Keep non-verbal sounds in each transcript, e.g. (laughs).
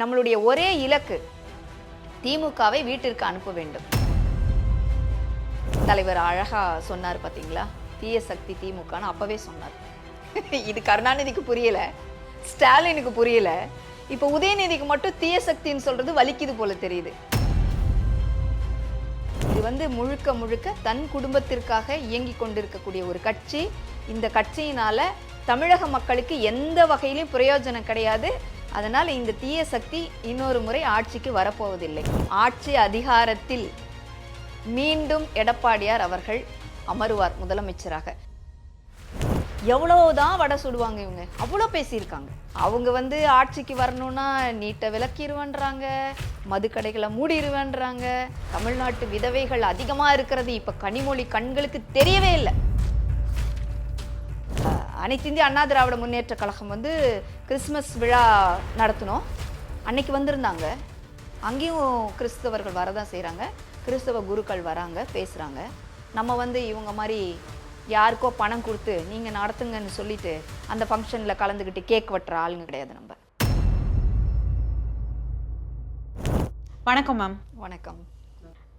நம்மளுடைய ஒரே இலக்கு திமுகவை வீட்டிற்கு அனுப்ப வேண்டும். தலைவர் அழகா சொன்னார் பார்த்தீங்களா தீய சக்தி திமுகன்னு அப்பவே சொன்னார். இது கருணாநிதிக்கு புரியல ஸ்டாலினுக்கு புரியல. இப்போ உதயநிதிக்கு மட்டும் தீய சக்தின்னு சொல்றது வலிக்குது போல தெரியுது. இது வந்து முழுக்க முழுக்க தன் குடும்பத்திற்காக இயங்கி கொண்டிருக்கக்கூடிய ஒரு கட்சி. இந்த கட்சியினால தமிழக மக்களுக்கு எந்த வகையிலும் பிரயோஜனம் கிடையாது. அதனால் இந்த தீய சக்தி இன்னொரு முறை ஆட்சிக்கு வரப்போவதில்லை. ஆட்சி அதிகாரத்தில் மீண்டும் எடப்பாடியார் அவர்கள் அமருவார் முதலமைச்சராக. எவ்வளவுதான் வடை சுடுவாங்க இவங்க. அவ்வளோ பேசியிருக்காங்க. அவங்க வந்து ஆட்சிக்கு வரணும்னா நீட்டை விளக்கிடுவேன்றாங்க மதுக்கடைகளை மூடிடுவேன்றாங்க தமிழ்நாட்டு விதவைகள் அதிகமாக இருக்கிறது. இப்போ கனிமொழி கண்களுக்கு தெரியவே இல்லை. அனைத்து இந்திய அண்ணா திராவிட முன்னேற்ற கழகம் வந்து கிறிஸ்மஸ் விழா நடத்தினோம். அன்னைக்கு வந்திருந்தாங்க. அங்கேயும் கிறிஸ்தவர்கள் வரதான் செய்கிறாங்க கிறிஸ்தவ குருக்கள் வராங்க பேசுகிறாங்க நம்ம வந்து இவங்க மாதிரி யாருக்கோ பணம் கொடுத்து நீங்கள் நடத்துங்கன்னு சொல்லிட்டு அந்த ஃபங்க்ஷனில் கலந்துக்கிட்டு கேக் வெட்டுற ஆளுங்க கிடையாது நம்ம. வணக்கம் மேம் வணக்கம்.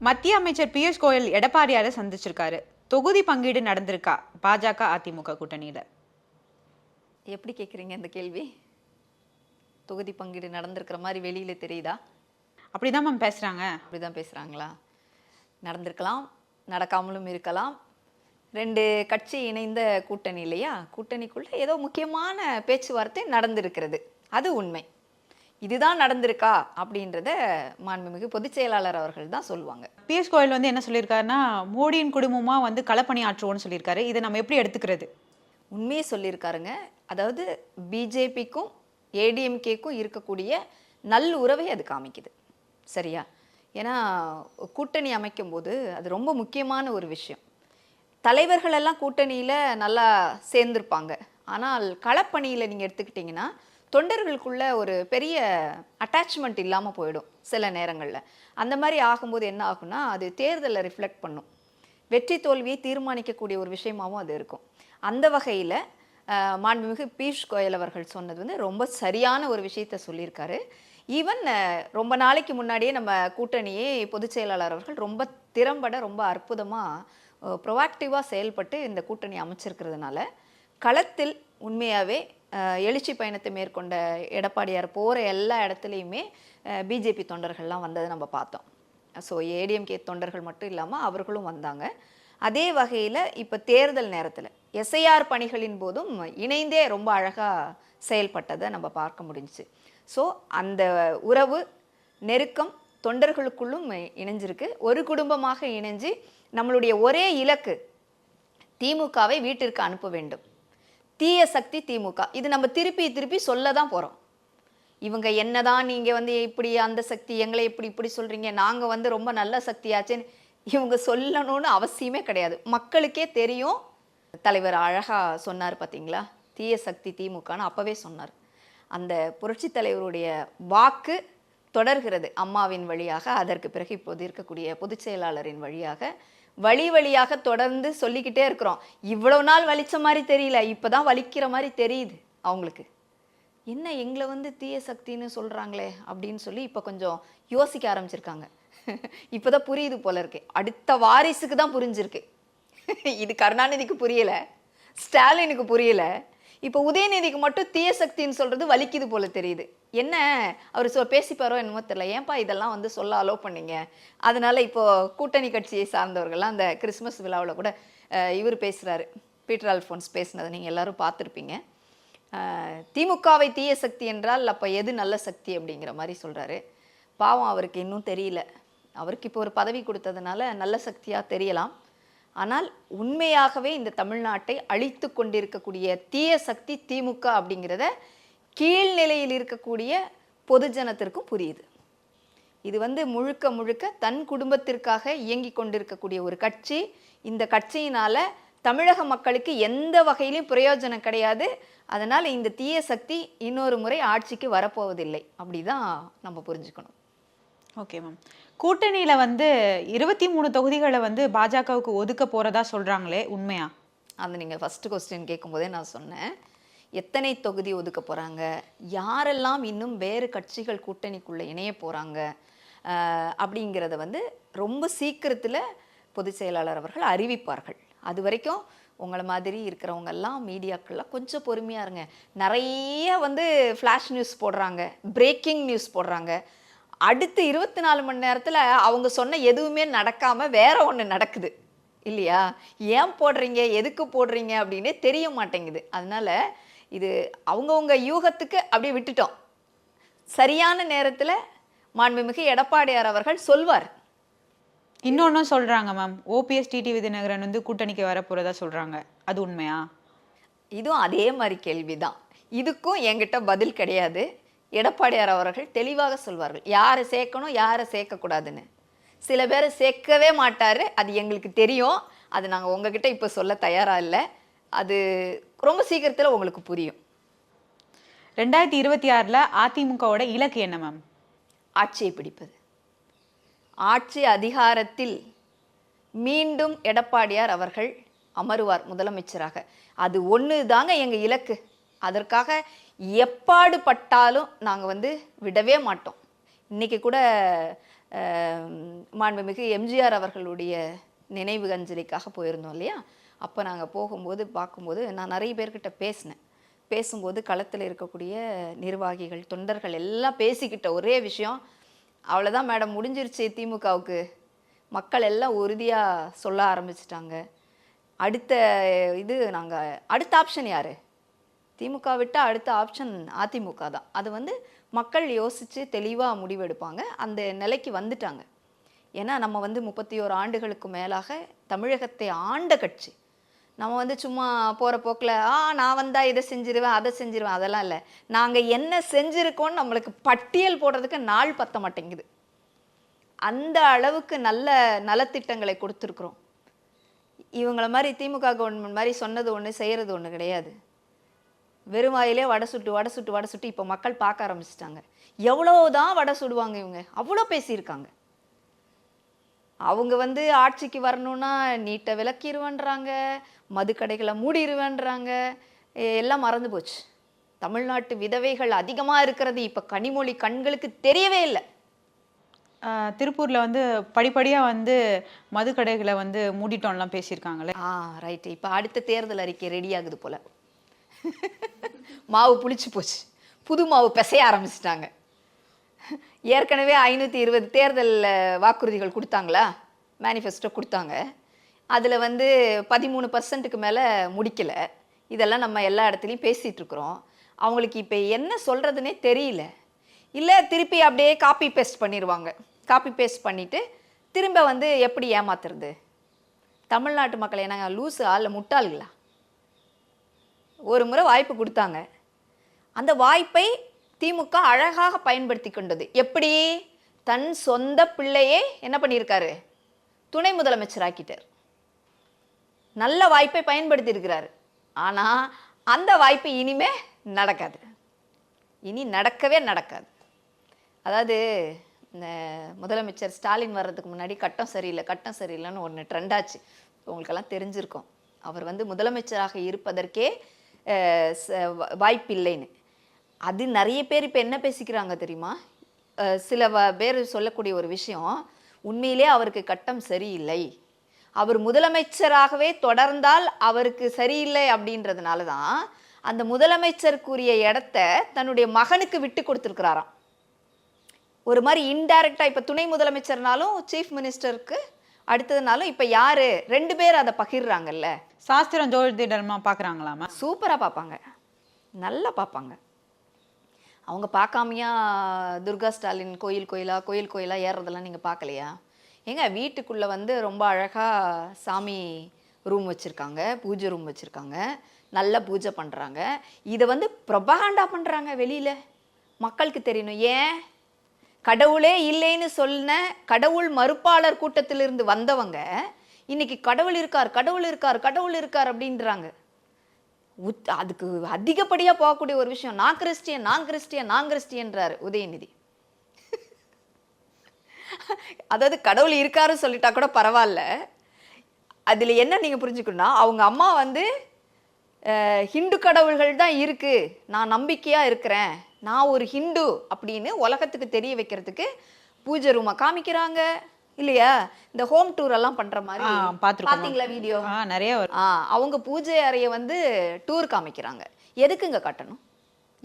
மத்திய அமைச்சர் பியூஷ் கோயல் எடப்பாடியாரை சந்திச்சிருக்காரு. தொகுதி பங்கீடு நடந்திருக்கா? பாஜக அதிமுக கூட்டணியில. எப்படி கேட்குறீங்க இந்த கேள்வி? தொகுதி பங்கீடு நடந்திருக்கிற மாதிரி வெளியில் தெரியுதா? அப்படிதான் மேம் பேசுறாங்க. அப்படிதான் பேசுகிறாங்களா நடந்திருக்கலாம் நடக்காமலும் இருக்கலாம். ரெண்டு கட்சி இணைந்த கூட்டணி இல்லையா? கூட்டணிக்குள்ள ஏதோ முக்கியமான பேச்சுவார்த்தை நடந்திருக்கிறது. அது உண்மை. இதுதான் நடந்திருக்கா? அப்படின்றத மாண்புமிகு பொதுச் செயலாளர் அவர்கள் தான் சொல்லுவாங்க. பியூஷ் கோயல் வந்து என்ன சொல்லியிருக்காருன்னா மோடியின் குடும்பமா வந்து களப்பணி ஆற்றுவோம்னு சொல்லியிருக்காரு. இதை நம்ம எப்படி எடுத்துக்கிறது? உண்மையை சொல்லியிருக்காருங்க. அதாவது பிஜேபிக்கும் ஏடிஎம்கேக்கும் இருக்கக்கூடிய நல் உறவை அது காமிக்குது. சரியா? ஏன்னா கூட்டணி அமைக்கும்போது அது ரொம்ப முக்கியமான ஒரு விஷயம். தலைவர்களெல்லாம் கூட்டணியில் நல்லா சேர்ந்துருப்பாங்க. ஆனால் களப்பணியில் நீங்கள் எடுத்துக்கிட்டிங்கன்னா தொண்டர்களுக்குள்ள ஒரு பெரிய அட்டாச்மெண்ட் இல்லாமல் போயிடும் சில நேரங்களில். அந்த மாதிரி ஆகும்போது என்ன ஆகும்னா அது தேர்தலில் ரிஃப்ளெக்ட் பண்ணும். வெற்றி தோல்வியை தீர்மானிக்கக்கூடிய ஒரு விஷயமாகவும் அது இருக்கும். அந்த வகையில் மாண்புமிகு பீஷ் கோயல் அவர்கள் சொன்னது வந்து ரொம்ப சரியான ஒரு விஷயத்த சொல்லியிருக்காரு. ஈவன் ரொம்ப நாளைக்கு முன்னாடியே நம்ம கூட்டணியே பொதுச் செயலாளர் அவர்கள் ரொம்ப திறம்பட ரொம்ப அற்புதமாக ப்ரொவாக்டிவாக செயல்பட்டு இந்த கூட்டணி அமைச்சிருக்கிறதுனால களத்தில் உண்மையாகவே எழுச்சி பயணத்தை மேற்கொண்ட எடப்பாடியார் போகிற எல்லா இடத்துலையுமே பிஜேபி தொண்டர்கள்லாம் வந்ததை நம்ம பார்த்தோம். ஸோ ஏடிஎம்கே தொண்டர்கள் மட்டும் இல்லாமல் அவர்களும் வந்தாங்க. அதே வகையில் இப்போ தேர்தல் நேரத்தில் எஸ்ஐஆர் பணிகளின் போதும் இணைந்தே ரொம்ப அழகாக செயல்பட்டதை நம்ம பார்க்க முடிஞ்சுச்சு. ஸோ அந்த உறவு நெருக்கம் தொண்டர்களுக்குள்ளும் இணைஞ்சிருக்கு. ஒரு குடும்பமாக இணைஞ்சு நம்மளுடைய ஒரே இலக்கு திமுகவை வீட்டிற்கு அனுப்ப வேண்டும். தீய சக்தி திமுக. இது நம்ம திருப்பி திருப்பி சொல்ல தான் போகிறோம் இவங்க என்னதான் நீங்கள் வந்து இப்படி அந்த சக்தி எங்களை இப்படி இப்படி சொல்கிறீங்க நாங்கள் வந்து ரொம்ப நல்ல சக்தியாச்சேன்னு இவங்க சொல்லணும்னு அவசியமே கிடையாது. மக்களுக்கே தெரியும். தலைவர் அழகாக சொன்னார் பார்த்தீங்களா தீய சக்தி திமுகன்னு அப்போவே சொன்னார். அந்த புரட்சி தலைவருடைய வாக்கு தொடர்கிறது அம்மாவின் வழியாக அதற்கு பிறகு இப்போது இருக்கக்கூடிய பொதுச் செயலாளரின் வழியாக. வழி வழியாக தொடர்ந்து சொல்லிக்கிட்டே இருக்கிறோம். இவ்வளோ நாள் வலிச்ச மாதிரி தெரியல இப்போ தான் வலிக்கிற மாதிரி தெரியுது அவங்களுக்கு. என்ன எங்களை வந்து தீய சக்தின்னு சொல்கிறாங்களே அப்படின்னு சொல்லி இப்போ கொஞ்சம் யோசிக்க ஆரம்பிச்சிருக்காங்க. இப்போதான் புரியுது போல இருக்கு. அடுத்த வாரிசுக்கு தான் புரிஞ்சிருக்கு. இது கருணாநிதிக்கு புரியல ஸ்டாலினுக்கு புரியல. இப்போ உதயநிதிக்கு மட்டும் தீய சக்தின்னு சொல்றது வலிக்குது போல தெரியுது. என்ன? அவர் சொ பேசிப்பாரோ என்னமோ தெரியல. ஏன்பா இதெல்லாம் வந்து சொல்ல அலோவ் பண்ணீங்க? அதனால இப்போ கூட்டணி கட்சியை சார்ந்தவர்கள்லாம் அந்த கிறிஸ்மஸ் விழாவில் கூட இவர் பேசுறாரு. பீட்டர் அல்ஃபோன்ஸ் பேசினதை நீங்கள் எல்லாரும் பார்த்துருப்பீங்க. திமுகவை தீய சக்தி என்றால் அப்போ எது நல்ல சக்தி அப்படிங்கிற மாதிரி சொல்கிறாரு பாவம் அவருக்கு இன்னும் தெரியல. அவருக்கு இப்போ ஒரு பதவி கொடுத்ததுனால நல்ல சக்தியாக தெரியலாம். ஆனால் உண்மையாகவே இந்த தமிழ்நாட்டை அழித்து கொண்டிருக்கக்கூடிய தீய சக்தி திமுக அப்படிங்கிறத கீழ்நிலையில் இருக்கக்கூடிய பொதுஜனத்திற்கும் புரியுது. இது வந்து முழுக்க முழுக்க தன் குடும்பத்திற்காக இயங்கி கொண்டிருக்கக்கூடிய ஒரு கட்சி. இந்த கட்சியினால் தமிழக மக்களுக்கு எந்த வகையிலும் பிரயோஜனம் கிடையாது. அதனால் இந்த தீய சக்தி இன்னொரு முறை ஆட்சிக்கு வரப்போவதில்லை. அப்படிதான் நம்ம புரிஞ்சுக்கணும். Okay ma'am. கூட்டணியில் வந்து இருபத்தி மூணு தொகுதிகளை வந்து பாஜகவுக்கு ஒதுக்க போகிறதா சொல்கிறாங்களே உண்மையா? அந்த நீங்கள் ஃபஸ்ட்டு கொஸ்டின் கேட்கும்போதே நான் சொன்னேன். எத்தனை தொகுதி ஒதுக்க போகிறாங்க யாரெல்லாம் இன்னும் வேறு கட்சிகள் கூட்டணிக்குள்ளே இணைய போகிறாங்க அப்படிங்கிறத வந்து ரொம்ப சீக்கிரத்தில் பொதுச் செயலாளர் அவர்கள் அறிவிப்பார்கள். அது வரைக்கும் உங்களை மாதிரி இருக்கிறவங்க எல்லாம் மீடியாக்கள்லாம் கொஞ்சம் பொறுமையாக இருங்க. நிறைய வந்து ஃப்ளாஷ் நியூஸ் போடுறாங்க பிரேக்கிங் நியூஸ் போடுறாங்க. அடுத்து இருபத்தி நாலு மணி நேரத்தில் அவங்க சொன்ன எதுவுமே நடக்காமல் வேற ஒன்று நடக்குது. இல்லையா? ஏன் போடுறீங்க? எதுக்கு போடுறீங்க? அப்படின்னே தெரிய மாட்டேங்குது. அதனால இது அவங்கவுங்க யூகத்துக்கு அப்படியே விட்டுட்டோம். சரியான நேரத்தில் மாண்புமிகு எடப்பாடியார் அவர்கள் சொல்வார். இன்னொன்னும் சொல்றாங்க மேம். ஓபிஎஸ் டிடி விதிநகரன் வந்து கூட்டணிக்கு வர போறதா சொல்றாங்க. அது உண்மையா? இதுவும் அதே மாதிரி கேள்விதான். இதுக்கும் என்கிட்ட பதில் கிடையாது. எடப்பாடியார் அவர்கள் தெளிவாக சொல்வார்கள் யாரை சேர்க்கணும் யாரை சேர்க்கக்கூடாதுன்னு. சில பேரை சேர்க்கவே மாட்டார். அது எங்களுக்கு தெரியும். அது நாங்கள் உங்ககிட்ட இப்போ சொல்ல தயாராக இல்லை. அது ரொம்ப சீக்கிரத்தில் உங்களுக்கு புரியும். ரெண்டாயிரத்தி இருபத்தி ஆறுல அதிமுகவோட இலக்கு என்ன மேம்? ஆட்சியை பிடிப்பது. ஆட்சி அதிகாரத்தில் மீண்டும் எடப்பாடியார் அவர்கள் அமருவார் முதலமைச்சராக. அது ஒன்று தாங்க எங்கள் இலக்கு. அதற்காக எப்பாடு பட்டாலும் நாங்கள் வந்து விடவே மாட்டோம். இன்றைக்கி கூட மாண்புமிகு எம்ஜிஆர் அவர்களுடைய நினைவு அஞ்சலிக்காக போயிருந்தோம் இல்லையா? அப்போ நாங்கள் போகும்போது பார்க்கும்போது நான் நிறைய பேர்கிட்ட பேசினேன். பேசும்போது களத்தில் இருக்கக்கூடிய நிர்வாகிகள் தொண்டர்கள் எல்லாம் பேசிக்கிட்ட ஒரே விஷயம் அவ்வளோதான் மேடம் முடிஞ்சிருச்சு திமுகவுக்கு. மக்கள் எல்லாம் உறுதியாக சொல்ல ஆரம்பிச்சிட்டாங்க. அடுத்த இது நாங்கள் அடுத்த ஆப்ஷன் யார்? திமுக விட்டால் அடுத்த ஆப்ஷன் அதிமுக தான். அது வந்து மக்கள் யோசித்து தெளிவாக முடிவெடுப்பாங்க. அந்த நிலைக்கு வந்துட்டாங்க. ஏன்னா நம்ம வந்து முப்பத்தி ஓரு ஆண்டுகளுக்கு மேலாக தமிழகத்தை ஆண்ட கட்சி. நம்ம வந்து சும்மா போகிற போக்கில் ஆ நான் வந்தால் இதை செஞ்சிருவேன் அதை செஞ்சிருவேன். அதெல்லாம் இல்லை. நாங்கள் என்ன செஞ்சுருக்கோன்னு நம்மளுக்கு பட்டியல் போடுறதுக்கு நாள் பத்த மாட்டேங்குது. அந்த அளவுக்கு நல்ல நலத்திட்டங்களை கொடுத்துருக்குறோம். இவங்கள மாதிரி திமுக கவர்மெண்ட் மாதிரி சொன்னது ஒன்று செய்கிறது ஒன்று கிடையாது. வெறும் வாயிலே வடை சுட்டு வடை சுட்டு வடை சுட்டு இப்போ மக்கள் பார்க்க ஆரம்பிச்சிட்டாங்க. எவ்வளோதான் வடை சுடுவாங்க இவங்க? அவ்வளோ பேசியிருக்காங்க. அவங்க வந்து ஆட்சிக்கு வரணும்னா நீட்டை விளக்கிடுவேன்றாங்க மதுக்கடைகளை மூடிடுவேன்றாங்க எல்லாம் மறந்து போச்சு. தமிழ்நாட்டு விதவைகள் அதிகமாக இருக்கிறது இப்போ கனிமொழி கண்களுக்கு தெரியவே இல்லை. திருப்பூர்ல வந்து படிப்படியா வந்து மதுக்கடைகளை வந்து மூடிட்டோம்லாம் பேசியிருக்காங்களே. ஆ ரைட்டு இப்போ அடுத்த தேர்தல் அறிக்கை ரெடி ஆகுது போல. (laughs) மாவு புளிச்சு போச்சு. புது மாவு பிசைய ஆரம்பிச்சிட்டாங்க. ஏற்கனவே ஐநூற்றி இருபது தேர்தலில் வாக்குறுதிகள் கொடுத்தாங்களா? மேனிஃபெஸ்டோ கொடுத்தாங்க. அதில் வந்து பதிமூணு பர்சன்ட்டுக்கு மேலே முடிக்கலை. இதெல்லாம் நம்ம எல்லா இடத்துலையும் பேசிகிட்ருக்குறோம் அவங்களுக்கு இப்போ என்ன சொல்கிறதுனே தெரியல. இல்லை திருப்பி அப்படியே காப்பி பேஸ்ட் பண்ணிடுவாங்க காப்பி பேஸ்ட் பண்ணிவிட்டு திரும்ப வந்து எப்படி ஏமாத்துறது? தமிழ்நாட்டு மக்கள் என்னங்க லூசு ஆள் முட்டாள்களா? ஒரு முறை வாய்ப்பு கொடுத்தாங்க. அந்த வாய்ப்பை திமுக அழகாக பயன்படுத்தி கொண்டது. எப்படி? தன் சொந்த பிள்ளையே என்ன பண்ணியிருக்காரு? துணை முதலமைச்சர் ஆக்கிட்டார் நல்ல வாய்ப்பை பயன்படுத்தி இருக்கிறார் ஆனால் அந்த வாய்ப்பு இனிமே நடக்காது. இனி நடக்கவே நடக்காது. அதாவது இந்த முதலமைச்சர் ஸ்டாலின் வர்றதுக்கு முன்னாடி கட்டம் சரியில்லை கட்டம் சரியில்லைன்னு ஒன்று ட்ரெண்டாச்சு உங்களுக்கெல்லாம் தெரிஞ்சிருக்கும். அவர் வந்து முதலமைச்சராக இருப்பதற்கே வாய்ப்பில்லைன்னு. அது நிறைய பேர் இப்போ என்ன பேசிக்கிறாங்க தெரியுமா? சில வ- பேர் சொல்லக்கூடிய ஒரு விஷயம் உண்மையிலே அவருக்கு கட்டம் சரியில்லை. அவர் முதலமைச்சராகவே தொடர்ந்தால் அவருக்கு சரியில்லை அப்படின்றதுனால தான் அந்த முதலமைச்சருக்குரிய இடத்த தன்னுடைய மகனுக்கு விட்டு கொடுத்துருக்கிறாராம். ஒரு மாதிரி இன்டைரக்டாக இப்போ துணை முதலமைச்சர்னாலும் சீஃப் மினிஸ்டருக்கு அடுத்ததுனாலும் இப்போ யாரு? ரெண்டு பேர் அதை பகிர்றாங்கல்ல. சாஸ்திரம் ஜோதிடர்மா பாக்குறாங்களா மேம் சூப்பராக பார்ப்பாங்க நல்லா பார்ப்பாங்க அவங்க பார்க்காமையா துர்கா ஸ்டாலின் கோயில் கோயிலா கோயில் கோயிலா ஏறுறதெல்லாம் நீங்கள் பார்க்கலையா ஏங்க வீட்டுக்குள்ளே வந்து ரொம்ப அழகாக சாமி ரூம் வச்சுருக்காங்க பூஜை ரூம் வச்சுருக்காங்க நல்ல பூஜை பண்ணுறாங்க இதை வந்து ப்ரொபகாண்டா பண்ணுறாங்க வெளியில். மக்களுக்கு தெரியணும். ஏன்? கடவுளே இல்லைன்னு சொன்ன கடவுள் மறுப்பாளர் கூட்டத்திலிருந்து வந்தவங்க இன்னைக்கு கடவுள் இருக்கார் கடவுள் இருக்கார் கடவுள் இருக்கார் அப்படின்றாங்க. உத் அதுக்கு அதிகப்படியாக போகக்கூடிய ஒரு விஷயம் நான் கிறிஸ்டியன் நான் கிறிஸ்டியன் நான் கிறிஸ்டியன்றார் உதயநிதி. அதாவது கடவுள் இருக்காருன்னு சொல்லிட்டா கூட பரவாயில்ல. அதில் என்ன நீங்கள் புரிஞ்சுக்கணும்னா அவங்க அம்மா வந்து ஹிந்து கடவுள்கள் தான் இருக்கு. நான் நம்பிக்கையா இருக்கிறேன். நான் ஒரு ஹிந்து அப்படின்னு உலகத்துக்கு தெரிய வைக்கிறதுக்கு பூஜை ரூமை காமிக்கிறாங்க. இல்லையா? இந்த ஹோம் டூர் எல்லாம் பண்ற மாதிரி. பாத்தீங்களா வீடியோ நிறைய வரும். ஆ அவங்க பூஜை அறையை வந்து டூர் காமிக்கிறாங்க. எதுக்குங்க காட்டணும்?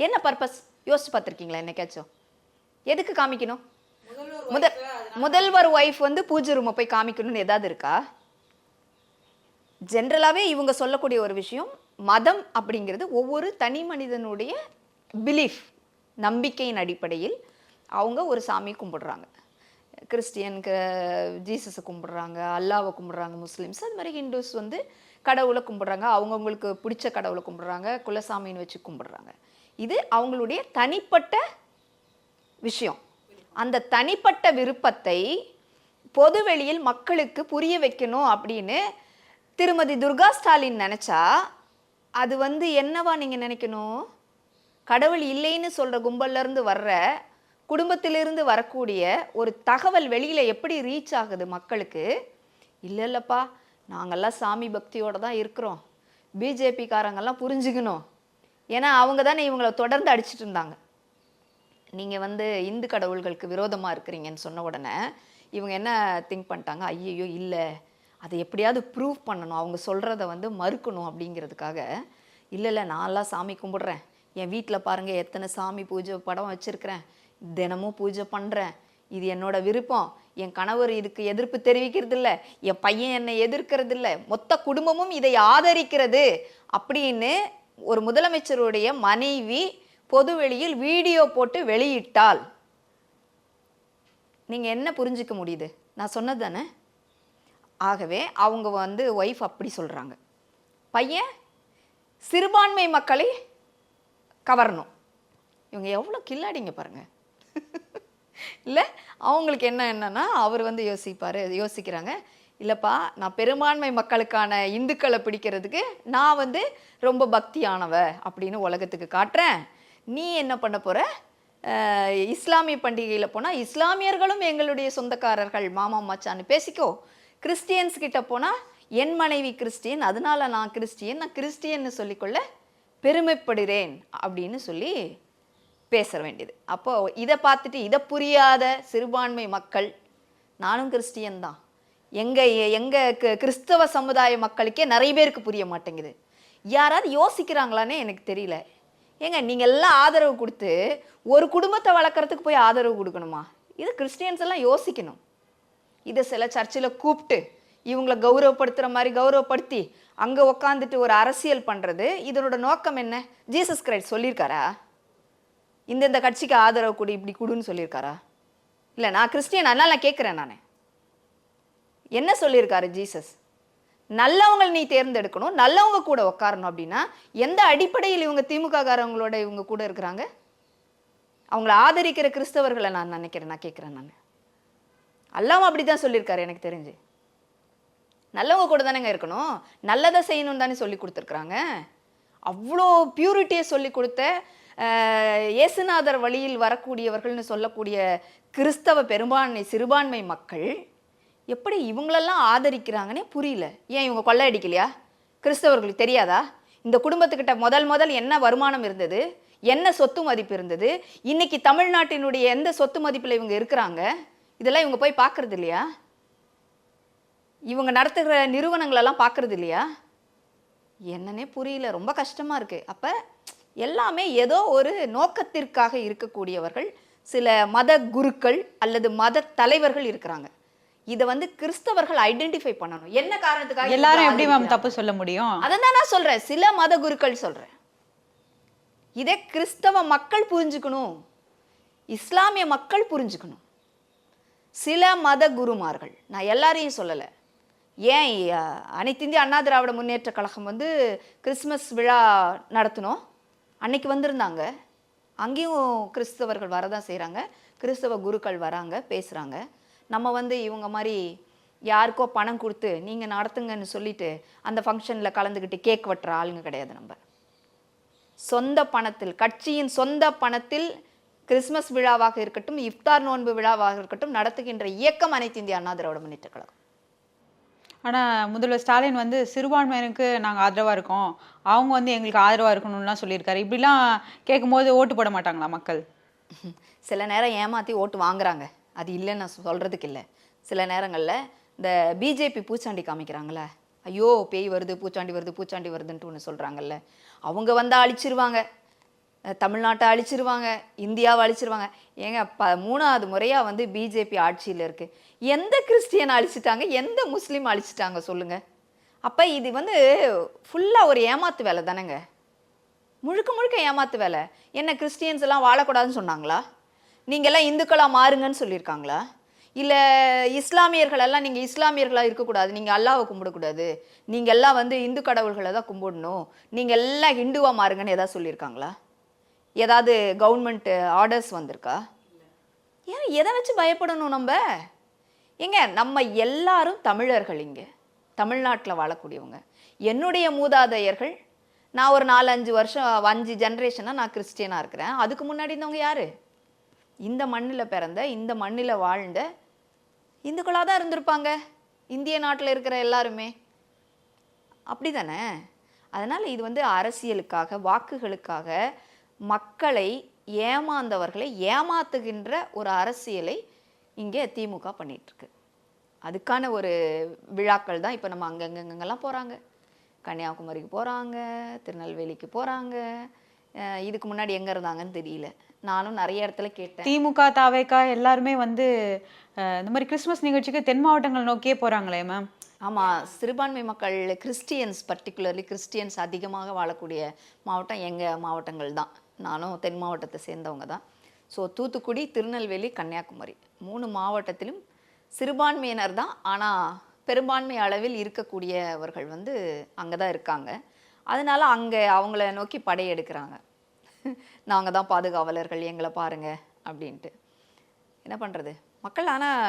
என்ன பர்பஸ் யோசிச்சு பார்த்துருக்கீங்களா என்னைக்காச்சும்? எதுக்கு காமிக்கணும்? முத முதல்வர் ஒய்ஃப் வந்து பூஜை ரூமை போய் காமிக்கணும்னு ஏதாவது இருக்கா? ஜென்ரலாகவே இவங்க சொல்லக்கூடிய ஒரு விஷயம் மதம் அப்படிங்கிறது ஒவ்வொரு தனி மனிதனுடைய பிலீஃப் நம்பிக்கையின் அடிப்படையில் அவங்க ஒரு சாமி கும்பிடுறாங்க. கிறிஸ்டியனுக்கு ஜீசஸை கும்பிடுறாங்க அல்லாவை கும்பிடுறாங்க முஸ்லீம்ஸ் அது மாதிரி ஹிந்துஸ் வந்து கடவுளை கும்பிடுறாங்க அவங்கவுங்களுக்கு பிடிச்ச கடவுளை கும்பிடுறாங்க குலசாமின்னு வச்சு கும்பிடுறாங்க. இது அவங்களுடைய தனிப்பட்ட விஷயம். அந்த தனிப்பட்ட விருப்பத்தை பொதுவெளியில் மக்களுக்கு புரிய வைக்கணும் அப்படின்னு திருமதி துர்கா ஸ்டாலின் நினச்சா அது வந்து என்னவா நீங்கள் நினைக்கணும்? கடவுள் இல்லைன்னு சொல்கிற கும்பல்லேருந்து வர்ற குடும்பத்திலிருந்து வரக்கூடிய ஒரு தகவல் வெளியில் எப்படி ரீச் ஆகுது மக்களுக்கு? இல்லை இல்லைப்பா நாங்கெல்லாம் சாமி பக்தியோடு தான் இருக்கிறோம். பிஜேபிக்காரங்கெல்லாம் புரிஞ்சுக்கணும். ஏன்னா அவங்க தானே இவங்கள தொடர்ந்து அடிச்சிட்டு இருந்தாங்க. நீங்கள் வந்து இந்து கடவுள்களுக்கு விரோதமாக இருக்கிறீங்கன்னு சொன்ன உடனே இவங்க என்ன திங்க் பண்ணிட்டாங்க? ஐயையோ இல்லை. அதை எப்படியாவது ப்ரூவ் பண்ணணும். அவங்க சொல்கிறத வந்து மறுக்கணும் அப்படிங்கிறதுக்காக இல்லை இல்லை நான்லாம் சாமி கும்பிட்றேன். என் வீட்டில் பாருங்கள் எத்தனை சாமி பூஜை படம் வச்சுருக்கிறேன். தினமும் பூஜை பண்ணுறேன் இது என்னோட விருப்பம். என் கணவர் இதுக்கு எதிர்ப்பு தெரிவிக்கிறது இல்லை என் பையன் என்னை எதிர்க்கிறது இல்லை மொத்த குடும்பமும் இதை ஆதரிக்கிறது. அப்படின்னு ஒரு முதலமைச்சருடைய மனைவி பொதுவெளியில் வீடியோ போட்டு வெளியிட்டால் நீங்கள் என்ன புரிஞ்சுக்க முடியுது? நான் சொன்னது தானே? ஆகவே அவங்க வந்து ஒய்ஃப் அப்படி சொல்கிறாங்க பையன் சிறுபான்மை மக்களை கவரணும். இவங்க எவ்வளோ கில்லாடிங்க பாருங்கள் இல்லை அவங்களுக்கு என்ன என்னன்னா அவர் வந்து யோசிப்பார் யோசிக்கிறாங்க. இல்லைப்பா நான் பெரும்பான்மை மக்களுக்கான இந்துக்களை பிடிக்கிறதுக்கு நான் வந்து ரொம்ப பக்தியானவ அப்படின்னு உலகத்துக்கு காட்டுறேன். நீ என்ன பண்ண போகிற இஸ்லாமிய பண்டிகையில் போனால் இஸ்லாமியர்களும் எங்களுடைய சொந்தக்காரர்கள் மாமா மச்சான்னு பேசிக்கோ. கிறிஸ்டியன்ஸ் கிட்ட போனால் என் மனைவி கிறிஸ்டியன் அதனால நான் கிறிஸ்டியன் நான் கிறிஸ்டியன்னு சொல்லிக்கொள்ள பெருமைப்படுகிறேன் அப்படின்னு சொல்லி பேச வேண்டியது. அப்போது இதை பார்த்துட்டு இதை புரியாத சிறுபான்மை மக்கள் நானும் கிறிஸ்டியன் தான். எங்கள் எங்கள் கு- கிறிஸ்தவ சமுதாய மக்களுக்கே நிறைய பேருக்கு புரிய மாட்டேங்குது. யாராவது யோசிக்கிறாங்களானே எனக்கு தெரியல. ஏங்க நீங்கள் எல்லாம் ஆதரவு கொடுத்து ஒரு குடும்பத்தை வளர்க்குறதுக்கு போய் ஆதரவு கொடுக்கணுமா? இது கிறிஸ்டியன்ஸ் எல்லாம் யோசிக்கணும். இதை சில சர்ச்சில் கூப்பிட்டு இவங்கள கௌரவப்படுத்துகிற மாதிரி கௌரவப்படுத்தி அங்கே உக்காந்துட்டு ஒரு அரசியல் பண்ணுறது இதனோட நோக்கம் என்ன? ஜீசஸ் கிரைஸ்ட் சொல்லியிருக்காரா? இந்தந்த கட்சிக்கு ஆதரவு கொடு இப்படி கொடுன்னு சொல்லியிருக்காரா? இல்லை நான் கிறிஸ்டியன் அதனால் நான் கேட்குறேன் நான். என்ன சொல்லியிருக்காரு ஜீசஸ் நல்லவங்களை நீ தேர்ந்தெடுக்கணும் நல்லவங்க கூட உட்காரணும் அப்படின்னா எந்த அடிப்படையில் இவங்க திமுக காரவங்களோட இவங்க கூட இருக்கிறாங்க? அவங்கள ஆதரிக்கிற கிறிஸ்தவர்களை நான் நினைக்கிறேன் நான் கேட்குறேன் நான். அல்லாமல் அப்படி தான் சொல்லியிருக்காரு எனக்கு தெரிஞ்சு. நல்லவங்க கூட தானேங்க இருக்கணும். நல்லதை செய்யணும் தானே சொல்லி கொடுத்துருக்குறாங்க. அவ்வளோ பியூரிட்டியை சொல்லி கொடுத்த இயேசுநாதர் வழியில் வரக்கூடியவர்கள்னு சொல்லக்கூடிய கிறிஸ்தவ பெரும்பான்மை சிறுபான்மை மக்கள் எப்படி இவங்களெல்லாம் ஆதரிக்கிறாங்கன்னே புரியல. ஏன் இவங்க கொள்ளையடிக்கலையா? கிறிஸ்தவர்களுக்கு தெரியாதா? இந்த குடும்பத்துக்கிட்ட முதல் முதல் என்ன வருமானம் இருந்தது? என்ன சொத்து மதிப்பு இருந்தது? இன்னைக்கு தமிழ்நாட்டினுடைய எந்த சொத்து மதிப்பில் இவங்க இருக்கிறாங்க? இதெல்லாம் இவங்க போய் பார்க்கறது இல்லையா? இவங்க நடத்துகிற நிறுவனங்களெல்லாம் பார்க்கறது இல்லையா? என்னன்னே புரியல. ரொம்ப கஷ்டமா இருக்கு. அப்ப எல்லாமே ஏதோ ஒரு நோக்கத்திற்காக இருக்கக்கூடியவர்கள் சில மத குருக்கள் அல்லது மத தலைவர்கள் இருக்கிறாங்க. இதை வந்து கிறிஸ்தவர்கள் ஐடென்டிஃபை பண்ணணும். என்ன காரணத்துக்காக எல்லாரும் எப்படி மேம்? தப்பு சொல்ல முடியும்? அதான் நான் சொல்றேன். சில மத குருக்கள் சொல்றேன். இதை கிறிஸ்தவ மக்கள் புரிஞ்சுக்கணும். இஸ்லாமிய மக்கள் புரிஞ்சுக்கணும். சில மத குருமார்கள். நான் எல்லாரையும் சொல்லலை. ஏன் அனைத்து இந்திய அண்ணா திராவிட முன்னேற்ற கழகம் வந்து கிறிஸ்மஸ் விழா நடத்தினோம்? அன்னைக்கு வந்திருந்தாங்க. அங்கேயும் கிறிஸ்தவர்கள் வரதான் செய்கிறாங்க கிறிஸ்தவ குருக்கள் வராங்க பேசுகிறாங்க நம்ம வந்து இவங்க மாதிரி யாருக்கோ பணம் கொடுத்து நீங்கள் நடத்துங்கன்னு சொல்லிட்டு அந்த ஃபங்க்ஷனில் கலந்துக்கிட்டு கேக் வெட்டுற ஆளுங்க கிடையாது நம்ம. சொந்த பணத்தில் கட்சியின் சொந்த பணத்தில் கிறிஸ்மஸ் விழாவாக இருக்கட்டும் இஃப்தார் நோன்பு விழாவாக இருக்கட்டும் நடத்துகின்ற இயக்கம் அனைத்து இந்திய அண்ணா திராவிட முன்னேற்ற கழகம். ஆனா முதல்வர் ஸ்டாலின் வந்து சிறுபான்மையினருக்கு நாங்க ஆதரவா இருக்கோம். அவங்க வந்து எங்களுக்கு ஆதரவா இருக்கணும்லாம் சொல்லியிருக்காரு. இப்படிலாம் கேட்கும்போது ஓட்டு போட மாட்டாங்களா மக்கள்? சில நேரம் ஏமாற்றி ஓட்டு வாங்குறாங்க. அது இல்லைன்னு நான் சொல்கிறதுக்கு இல்லை. சில நேரங்களில் இந்த பிஜேபி பூச்சாண்டி காமிக்கிறாங்களே ஐயோ பேய் வருது பூச்சாண்டி வருது பூச்சாண்டி வருதுன்ட்டு ஒன்று சொல்கிறாங்கல்ல அவங்க வந்தால் அழிச்சிருவாங்க. தமிழ்நாட்டை அழிச்சிருவாங்க இந்தியாவை அழிச்சிருவாங்க. ஏங்க ப மூணாவது முறையாக வந்து பிஜேபி ஆட்சியில் இருக்குது எந்த கிறிஸ்டியனை அழிச்சிட்டாங்க எந்த முஸ்லீம் அழிச்சிட்டாங்க சொல்லுங்கள் அப்போ இது வந்து ஃபுல்லாக ஒரு ஏமாத்து வேலை தானேங்க. முழுக்க முழுக்க ஏமாத்து வேலை. என்ன கிறிஸ்டியன்ஸ் எல்லாம் வாழக்கூடாதுன்னு சொன்னாங்களா? நீங்கள்லாம் எல்லாம் மாறுங்கன்னு சொல்லியிருக்காங்களா? இல்லை இஸ்லாமியர்களெல்லாம் நீங்கள் இஸ்லாமியர்களாக இருக்கக்கூடாது நீங்கள் அல்லாவை கும்பிடக்கூடாது. நீங்கள் எல்லாம் வந்து இந்து கடவுள்களை தான் கும்பிடணும். நீங்கள் எல்லாம் ஹிந்துவாக மாறுங்கன்னு ஏதாவது சொல்லியிருக்காங்களா? ஏதாவது கவர்மெண்ட் ஆர்டர்ஸ் வந்திருக்கா? ஏன் எதை வச்சு பயப்படணும் நம்ம? ஏங்க நம்ம எல்லாரும் தமிழர்கள் இங்கே. தமிழ்நாட்டில் வாழக்கூடியவங்க. என்னுடைய மூதாதையர்கள் நான் ஒரு நாலஞ்சு வருஷம் அஞ்சு ஜென்ரேஷனாக நான் கிறிஸ்டியனாக இருக்கிறேன். அதுக்கு முன்னாடி இருந்தவங்க யார்? இந்த மண்ணில் பிறந்த இந்த மண்ணில் வாழ்ந்த இந்துக்களாக தான் இருந்திருப்பாங்க. இந்திய நாட்டில் இருக்கிற எல்லாருமே. அப்படி தானே அதனால் இது வந்து அரசியலுக்காக வாக்குகளுக்காக மக்களை ஏமாந்தவர்களை ஏமாத்துகின்ற ஒரு அரசியலை இங்கே திமுக பண்ணிட்டு இருக்கு அதுக்கான ஒரு விழாக்கள் தான் இப்போ நம்ம அங்கங்கங்கெல்லாம் போகிறாங்க கன்னியாகுமரிக்கு போகிறாங்க திருநெல்வேலிக்கு போகிறாங்க இதுக்கு முன்னாடி எங்கே இருந்தாங்கன்னு தெரியல. நானும் நிறைய இடத்துல கேட்டேன். திமுக தாவேக்கா எல்லாருமே வந்து இந்த மாதிரி கிறிஸ்மஸ் நிகழ்ச்சிக்கு தென் மாவட்டங்கள் நோக்கியே போறாங்களே மேம் ஆமாம் சிறுபான்மை மக்கள் கிறிஸ்டியன்ஸ் பர்டிகுலர்லி கிறிஸ்டியன்ஸ் அதிகமாக வாழக்கூடிய மாவட்டம் எங்கள் மாவட்டங்கள் தான். நானும் தென் மாவட்டத்தை சேர்ந்தவங்க தான். ஸோ தூத்துக்குடி திருநெல்வேலி கன்னியாகுமரி. மூணு மாவட்டத்திலும் சிறுபான்மையினர் தான். ஆனால் பெரும்பான்மை அளவில் இருக்கக்கூடியவர்கள் வந்து அங்கே தான் இருக்காங்க. அதனால அங்கே அவங்கள நோக்கி படையெடுக்கிறாங்க. (laughs) நாங்கள் தான் பாதுகாவலர்கள் எங்களை பாருங்கள் அப்படின்ட்டு. என்ன பண்ணுறது மக்கள் ஆனால்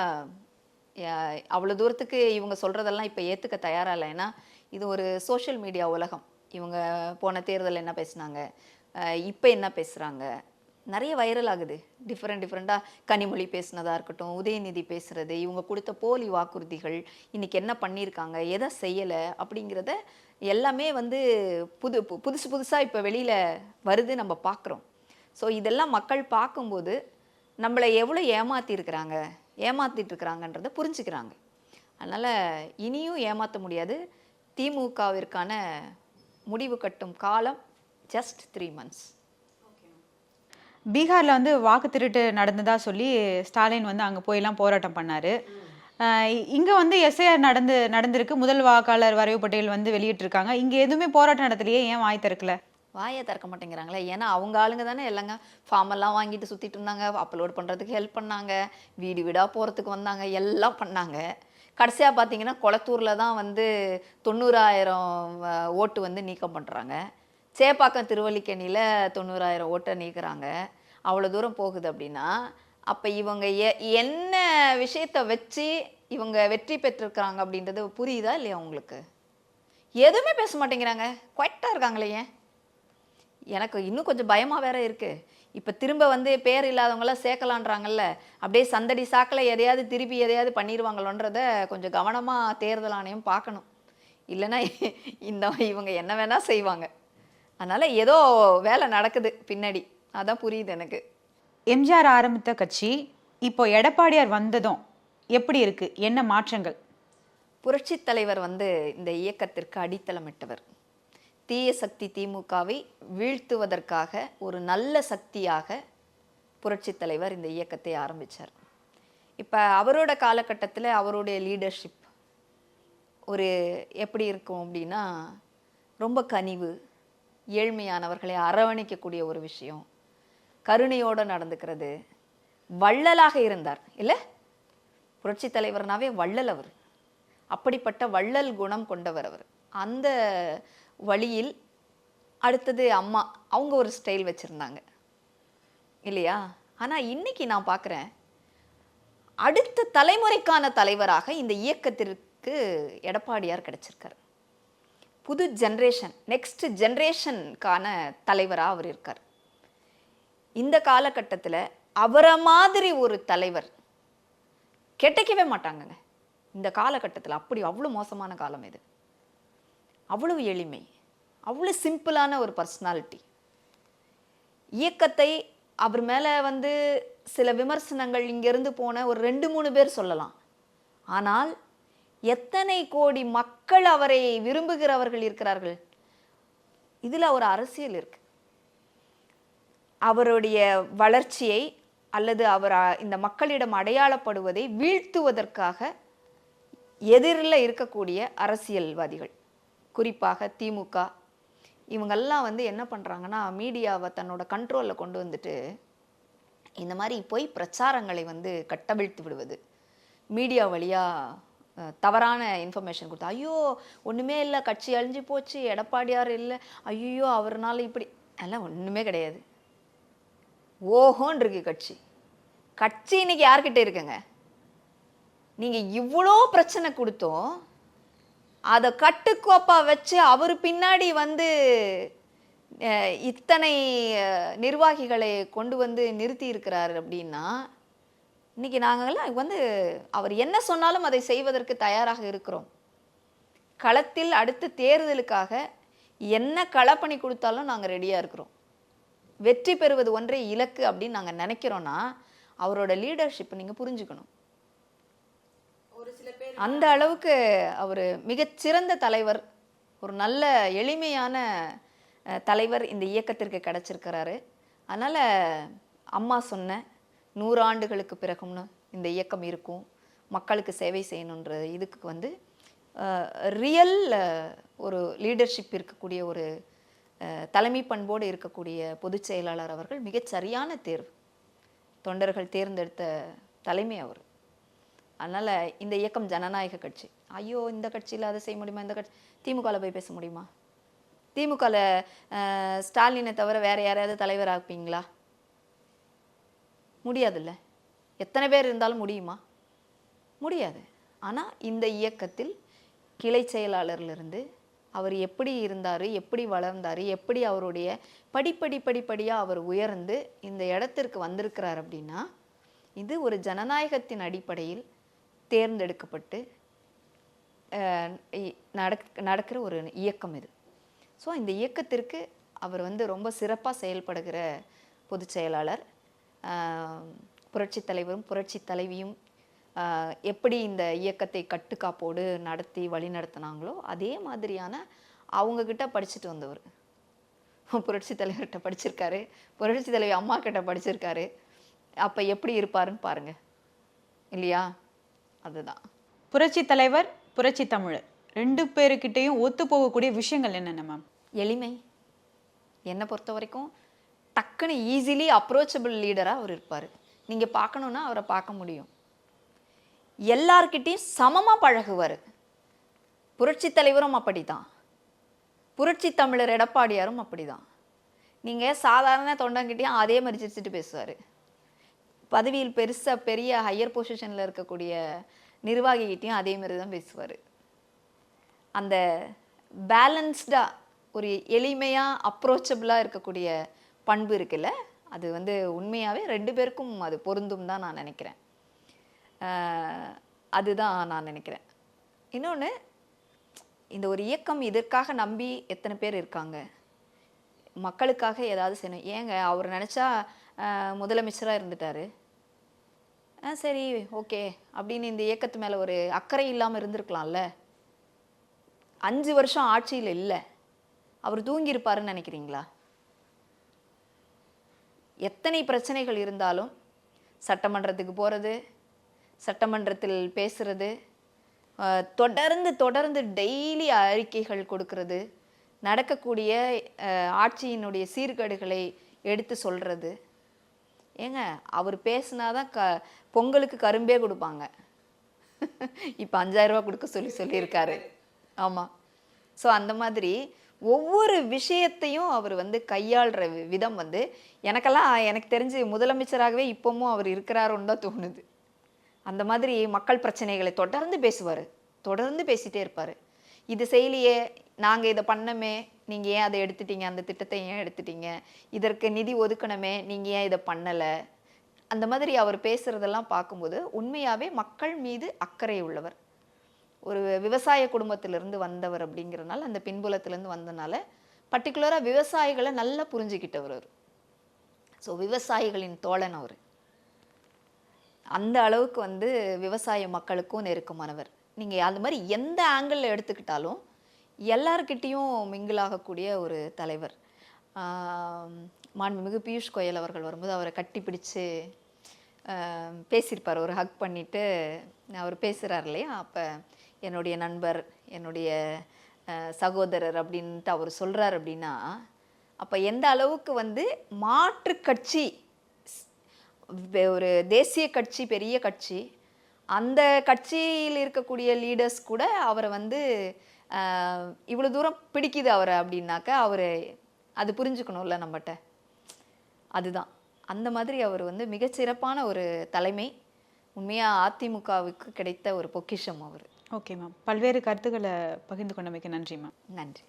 அவ்வளோ தூரத்துக்கு இவங்க சொல்கிறதெல்லாம் இப்போ ஏற்றுக்க தயாராக இல்லை. ஏன்னா இது ஒரு சோஷியல் மீடியா உலகம். இவங்க போன தேர்தல் என்ன பேசுனாங்க? இப்போ என்ன பேசுகிறாங்க நிறைய வைரல் ஆகுது. டிஃப்ரெண்ட் டிஃப்ரெண்ட்டாக கனிமொழி பேசினதாக இருக்கட்டும் உதயநிதி பேசுகிறது இவங்க கொடுத்த போலி வாக்குறுதிகள் இன்றைக்கி என்ன பண்ணியிருக்காங்க எதை செய்யலை அப்படிங்கிறத எல்லாமே வந்து புது பு- புதுசு புதுசாக இப்போ வெளியில் வருது நம்ம பார்க்குறோம் ஸோ இதெல்லாம் மக்கள் பார்க்கும்போது நம்மளை எவ்வளோ ஏமாற்றிருக்கிறாங்க ஏமாற்றிட்டுருக்குறாங்கன்றதை புரிஞ்சுக்கிறாங்க. அதனால் இனியும் ஏமாற்ற முடியாது. திமுகவிற்கான முடிவு கட்டும் காலம் ஜஸ்ட் த்ரீ மந்த்ஸ் பீகார்ல வந்து வாக்கு திருட்டு நடந்ததா சொல்லி ஸ்டாலின் வந்து அங்க போயெல்லாம் போராட்டம் பண்ணாரு. இங்க வந்து எஸ்ஐஆர் நடந்து நடந்திருக்கு. முதல் வாக்காளர் வரைவு பட்டியல் வந்து வெளியிட்டிருக்காங்க. இங்க எதுவுமே போராட்டம் நடத்தலையே ஏன் வாய் திறக்கல? வாயை திறக்க மாட்டேங்கிறாங்களே. ஏன்னா அவங்க ஆளுங்க தானே எல்லாங்க ஃபார்ம் எல்லாம் வாங்கிட்டு சுற்றிட்டு இருந்தாங்க. அப்லோட் பண்ணுறதுக்கு ஹெல்ப் பண்ணாங்க. வீடு வீடாக போகிறதுக்கு வந்தாங்க. எல்லாம் பண்ணாங்க. கடைசியாக பார்த்தீங்கன்னா கொளத்தூரில் தான் வந்து தொண்ணூறாயிரம் ஓட்டு வந்து நீக்கம் பண்ணுறாங்க சேப்பாக்கம் திருவல்லிக்கேணியில் தொண்ணூறாயிரம் ஓட்டை நீக்கிறாங்க. அவ்வளோ தூரம் போகுது அப்படின்னா அப்போ இவங்க எ என்ன விஷயத்தை வச்சு இவங்க வெற்றி பெற்றிருக்கிறாங்க அப்படின்றது புரியுதா இல்லையா உங்களுக்கு? எதுவுமே பேச மாட்டேங்கிறாங்க. குவைட்டாக இருக்காங்களே ஏன்? எனக்கு இன்னும் கொஞ்சம் பயமாக வேற இருக்குது இப்போ திரும்ப வந்து பேர் இல்லாதவங்களாம் சேர்க்கலான்றாங்கல்ல. அப்படியே சந்தடி சாக்கில் எதையாவது திருப்பி எதையாவது பண்ணிடுவாங்களோன்றத கொஞ்சம் கவனமாக தேர்தல் ஆணையம் பார்க்கணும். இல்லைன்னா இந்த இவங்க என்ன வேணால் செய்வாங்க. அதனால ஏதோ வேலை நடக்குது பின்னாடி. அதான் புரியுது எனக்கு. எம்ஜிஆர் ஆரம்பித்த கட்சி இப்போ எடப்பாடியார் வந்ததும் எப்படி இருக்கு? என்ன மாற்றங்கள்? புரட்சித் தலைவர் வந்து இந்த இயக்கத்திற்கு அடித்தளமிட்டவர். தீய சக்தி திமுகவை வீழ்த்துவதற்காக ஒரு நல்ல சக்தியாக புரட்சித் தலைவர் இந்த இயக்கத்தை ஆரம்பித்தார் இப்போ அவரோட காலகட்டத்தில் அவருடைய லீடர்ஷிப் ஒரு எப்படி இருக்கும் அப்படின்னா ரொம்ப கனிவு ஏழ்மையானவர்களை அரவணைக்கக்கூடிய ஒரு விஷயம். கருணையோடு நடந்துக்கிறது. வள்ளலாக இருந்தார் இல்லை? புரட்சி தலைவர்னாவே வள்ளல் அவர். அப்படிப்பட்ட வள்ளல் குணம் கொண்டவர் அவர். அந்த வழியில் அடுத்தது அம்மா அவங்க ஒரு ஸ்டைல் வச்சுருந்தாங்க. இல்லையா? ஆனால் இன்னைக்கு நான் பார்க்குறேன் அடுத்த தலைமுறைக்கான தலைவராக இந்த இயக்கத்திற்கு எடப்பாடியார் கிடச்சிருக்கார். புது ஜென்ரேஷன் நெக்ஸ்ட் ஜென்ரேஷனுக்கான தலைவராக அவர் இருக்கார். இந்த காலகட்டத்தில் அவரை மாதிரி ஒரு தலைவர் கெட்டக்கவே மாட்டாங்கங்க. இந்த காலகட்டத்தில் அப்படி அவ்வளோ மோசமான காலம் இது. அவ்வளவு எளிமை அவ்வளோ சிம்பிளான ஒரு பர்சனாலிட்டி இயக்கத்தை அவர் மேலே வந்து சில விமர்சனங்கள் இங்கேருந்து போன ஒரு ரெண்டு மூணு பேர் சொல்லலாம். ஆனால் எத்தனை கோடி மக்கள் அவரை விரும்புகிறவர்கள் இருக்கிறார்கள்? இதில் ஒரு அரசியல் இருக்கு. அவருடைய வளர்ச்சியை அல்லது அவர் இந்த மக்களிடம் அடையாளப்படுவதை வீழ்த்துவதற்காக எதிரில் இருக்கக்கூடிய அரசியல்வாதிகள் குறிப்பாக திமுக இவங்கெல்லாம் வந்து என்ன பண்ணுறாங்கன்னா மீடியாவை தன்னோட கண்ட்ரோலில் கொண்டு வந்துட்டு இந்த மாதிரி போய் பிரச்சாரங்களை வந்து கட்டவிழ்த்து விடுவது. மீடியா வழியாக தவறான இன்ஃபர்மேஷன் கொடுத்தா ஐயோ ஒன்றுமே இல்லை கட்சி அழிஞ்சு போச்சு எடப்பாடியார் இல்லை ஐயோ அவர்னால இப்படி எல்லாம் ஒன்றுமே கிடையாது. ஓஹோன்னு இருக்கு கட்சி. கட்சி இன்னைக்கு யார்கிட்ட இருக்குங்க? நீங்கள் இவ்வளோ பிரச்சனை கொடுத்தோம் அதை கட்டுக்கோப்பா வச்சு அவர் பின்னாடி வந்து இத்தனை நிர்வாகிகளை கொண்டு வந்து நிறுத்தி இருக்கிறார் அப்படின்னா இன்னைக்கு நாங்கெல்லாம் வந்து அவர் என்ன சொன்னாலும் அதை செய்வதற்கு தயாராக இருக்கிறோம். களத்தில் அடுத்த தேர்தலுக்காக என்ன களப்பணி கொடுத்தாலும் நாங்கள் ரெடியாக இருக்கிறோம். வெற்றி பெறுவது ஒன்றே இலக்கு அப்படின்னு நாங்கள் நினைக்கிறோன்னா அவரோட லீடர்ஷிப் நீங்கள் புரிஞ்சுக்கணும். அந்த அளவுக்கு அவர் மிகச்சிறந்த தலைவர் ஒரு நல்ல எளிமையான தலைவர் இந்த இயக்கத்திற்கு கிடைச்சிருக்கிறாரு. அதனால் அம்மா சொன்ன நூறு ஆண்டுகளுக்கு பிறகும்னு இந்த இயக்கம் இருக்கும். மக்களுக்கு சேவை செய்யணுன்ற இதுக்கு வந்து ரியல் ஒரு லீடர்ஷிப் இருக்கக்கூடிய ஒரு தலைமை பண்போடு இருக்கக்கூடிய பொதுச் செயலாளர் அவர்கள் மிகச் சரியான தேர்வு. தொண்டர்கள் தேர்ந்தெடுத்த தலைமை அவர். அதனால் இந்த இயக்கம் ஜனநாயக கட்சி. ஐயோ இந்த கட்சியில் அதை செய்ய முடியுமா? இந்த கட்சி திமுகவில் போய் பேச முடியுமா? திமுகவில் ஸ்டாலினை தவிர வேறு யாரையாவது தலைவர் ஆக்குவீங்களா? முடியாதுல்ல? எத்தனை பேர் இருந்தாலும் முடியுமா? முடியாது. ஆனால் இந்த இயக்கத்தில் கிளை செயலாளர்லேருந்து அவர் எப்படி இருந்தார் எப்படி வளர்ந்தார் எப்படி அவருடைய படிப்படி படிப்படியாக அவர் உயர்ந்து இந்த இடத்திற்கு வந்திருக்கிறார் அப்படின்னா இது ஒரு ஜனநாயகத்தின் அடிப்படையில் தேர்ந்தெடுக்கப்பட்டு இ- நடக் நடக்கிற ஒரு இயக்கம் இது. ஸோ இந்த இயக்கத்திற்கு அவர் வந்து ரொம்ப சிறப்பாக செயல்படுகிற பொதுச் செயலாளர் ஆஹ், புரட்சித் தலைவரும் புரட்சி தலைவியும் எப்படி இந்த இயக்கத்தை கட்டுக்காப்போடு நடத்தி வழி நடத்தினாங்களோ அதே மாதிரியான அவங்கக்கிட்ட படிச்சுட்டு வந்தவர். புரட்சி தலைவர்கிட்ட படிச்சிருக்காரு. புரட்சி தலைவி அம்மா கிட்ட படிச்சிருக்காரு. அப்போ எப்படி இருப்பாருன்னு பாருங்க. இல்லையா? அதுதான். புரட்சி தலைவர் புரட்சி தமிழர். ரெண்டு பேருக்கிட்டையும் ஒத்து போகக்கூடிய விஷயங்கள் என்னென்ன மேம்? எளிமை. என்னை பொறுத்த வரைக்கும் டக்குன்னு ஈஸிலி அப்ரோச்சபிள் லீடராக அவர் இருப்பார். நீங்கள் பார்க்கணுன்னா அவரை பார்க்க முடியும். எல்லார்கிட்டயும் சமமாக பழகுவார். புரட்சி தலைவரும் அப்படிதான் புரட்சி தமிழர் எடப்பாடியாரும் அப்படிதான் நீங்கள் சாதாரண தொண்டங்கிட்டையும் அதே மாதிரி சிரிச்சுட்டு பேசுவார். பதவியில் பெருசாக பெரிய ஹையர் பொசிஷனில் இருக்கக்கூடிய நிர்வாகிகிட்டையும் அதே மாதிரி தான் பேசுவார். அந்த பேலன்ஸ்டாக ஒரு எளிமையாக அப்ரோச்சபிளாக இருக்கக்கூடிய பண்பு இருக்குல்ல? அது வந்து உண்மையாகவே ரெண்டு பேருக்கும் அது பொருந்தும் தான் நான் நினைக்கிறேன். அதுதான் நான் நினைக்கிறேன். இன்னொன்று இந்த ஒரு இயக்கம் இதற்காக நம்பி எத்தனை பேர் இருக்காங்க? மக்களுக்காக ஏதாவது செய்யணும். ஏங்க அவர் நினச்சா முதலமைச்சராக இருந்துட்டாரு. ஆ சரி ஓகே அப்படின்னு இந்த இயக்கத்து மேலே ஒரு அக்கறை இல்லாமல் இருந்திருக்கலாம்ல? அஞ்சு வருஷம் ஆட்சியில் இல்லை. அவர் தூங்கியிருப்பாருன்னு நினைக்கிறீங்களா? எத்தனை பிரச்சனைகள் இருந்தாலும் சட்டமன்றத்துக்கு போகிறது சட்டமன்றத்தில் பேசுறது தொடர்ந்து தொடர்ந்து டெய்லி அறிக்கைகள் கொடுக்கறது நடக்கக்கூடிய ஆட்சியினுடைய சீர்கேடுகளை எடுத்து சொல்கிறது ஏங்க அவர் பேசுனாதான் க பொங்கலுக்கு கரும்பே கொடுப்பாங்க. (laughs) இப்போ அஞ்சாயிரரூபா கொடுக்க சொல்லி சொல்லியிருக்காரு. ஆமாம் ஸோ அந்த மாதிரி ஒவ்வொரு விஷயத்தையும் அவர் வந்து கையாளுற வி- விதம் வந்து எனக்கெல்லாம் எனக்கு தெரிஞ்சு முதலமைச்சராகவே இப்போவும் அவர் இருக்கிறாரோன்னு தான் தோணுது. அந்த மாதிரி மக்கள் பிரச்சனைகளை தொடர்ந்து பேசுவார். தொடர்ந்து பேசிட்டே இருப்பார். இது செய்யலையே நாங்கள் இதை பண்ணமே நீங்கள் ஏன் அதை எடுத்துட்டீங்க? அந்த திட்டத்தை ஏன் எடுத்துட்டீங்க? இதற்கு நிதி ஒதுக்கணுமே நீங்கள் ஏன் இதை பண்ணலை? அந்த மாதிரி அவர் பேசுகிறதெல்லாம் பார்க்கும்போது உண்மையாகவே மக்கள் மீது அக்கறை உள்ளவர். ஒரு விவசாய குடும்பத்திலிருந்து வந்தவர் அப்படிங்கிறனால அந்த பின்புலத்திலேருந்து வந்தனால பர்டிகுலராக விவசாயிகளை நல்லா புரிஞ்சுக்கிட்டவர் அவர். ஸோ விவசாயிகளின் தோழன் அவர். அந்த அளவுக்கு வந்து விவசாய மக்களுக்கும் நெருக்கமானவர். நீங்கள் அது மாதிரி எந்த ஆங்கிளில் எடுத்துக்கிட்டாலும் எல்லார்கிட்டேயும் மிங்கிள் ஆகக்கூடிய ஒரு தலைவர். மாண்புமிகு பியூஷ் கோயல் அவர்கள் வரும்போது அவரை கட்டி பிடிச்சு பேசியிருப்பார். ஒரு ஹக் பண்ணிவிட்டு அவர் பேசுகிறார் இல்லையா? அப்போ என்னுடைய நண்பர் என்னுடைய சகோதரர் அப்படின்ட்டு அவர் சொல்கிறார் அப்படின்னா அப்போ எந்த அளவுக்கு வந்து மாற்று கட்சி ஒரு தேசிய கட்சி பெரிய கட்சி அந்த கட்சியில் இருக்கக்கூடிய லீடர்ஸ் கூட அவரை வந்து இவ்வளோ தூரம் பிடிக்குது அவரை அப்படின்னாக்கா அவர் அது புரிஞ்சுக்கணும்ல நம்மகிட்ட அதுதான். அந்த மாதிரி அவர் வந்து மிகச்சிறப்பான ஒரு தலைமை உண்மையாக அதிமுகவுக்கு கிடைத்த ஒரு பொக்கிஷம் அவர். Okay ma'am. பல்வேறு கருத்துக்களை பகிர்ந்து கொண்டமைக்கு நன்றி மேம். நன்றி.